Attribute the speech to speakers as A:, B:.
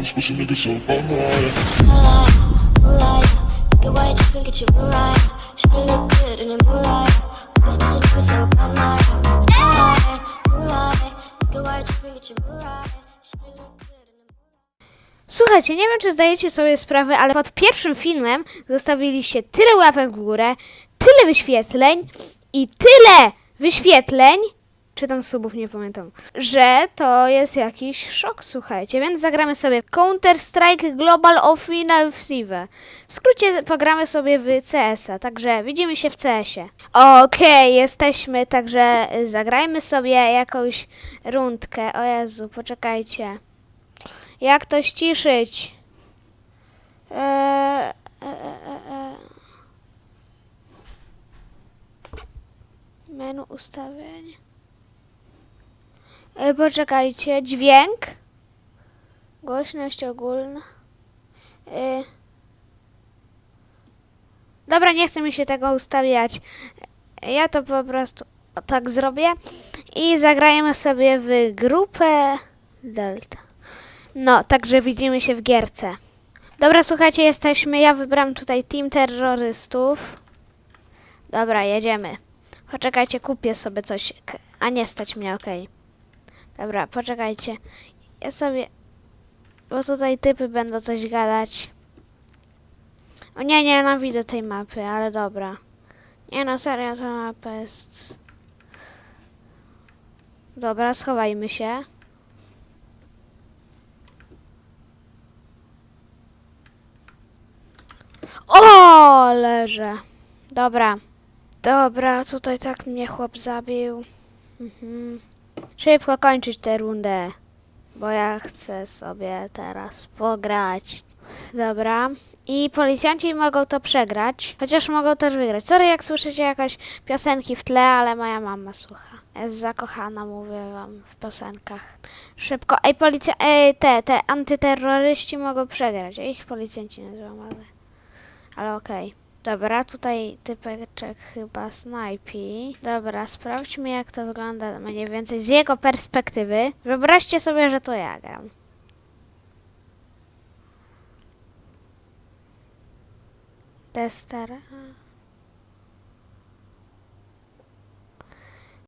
A: in the
B: Słuchajcie, nie wiem czy zdajecie sobie sprawę, ale pod pierwszym filmem zostawiliście tyle łapek w górę, tyle wyświetleń i tyle wyświetleń, czy tam subów, nie pamiętam, że to jest jakiś szok, słuchajcie. Więc zagramy sobie Counter-Strike Global Offensive. W skrócie pogramy sobie w CS-a, także widzimy się w CS-ie. Okej, jesteśmy, także zagrajmy sobie jakąś rundkę. O Jezu, poczekajcie. Jak to ściszyć? Eee, e, e, e. Menu ustawień. E, poczekajcie, dźwięk. Głośność ogólna. E. Dobra, nie chce mi się tego ustawiać. Ja to po prostu tak zrobię. I zagrajmy sobie w grupę Delta. No, także widzimy się w gierce. Dobra, słuchajcie, jesteśmy. Ja wybrałam tutaj team terrorystów. Dobra, jedziemy. Poczekajcie, kupię sobie coś. A nie stać mnie, okej. Dobra, poczekajcie. Ja sobie. Bo tutaj typy będą coś gadać. O nie, nie, nienawidzę tej mapy, ale dobra. Nie no, serio, ta mapa jest. Dobra, schowajmy się. O, leżę. Dobra. Dobra, tutaj tak mnie chłop zabił. Mhm. Szybko kończyć tę rundę, bo ja chcę sobie teraz pograć. Dobra. I policjanci mogą to przegrać, chociaż mogą też wygrać. Sorry, jak słyszycie jakieś piosenki w tle, ale moja mama słucha. Jest zakochana, mówię wam, w piosenkach. Szybko. Ej, policja... Ej, te, te antyterroryści mogą przegrać. Ich policjanci nazywam, ale... Ale okej. Dobra, tutaj typeczek chyba snajpi. Dobra, sprawdźmy jak to wygląda mniej więcej z jego perspektywy. Wyobraźcie sobie, że to ja gram. Tester.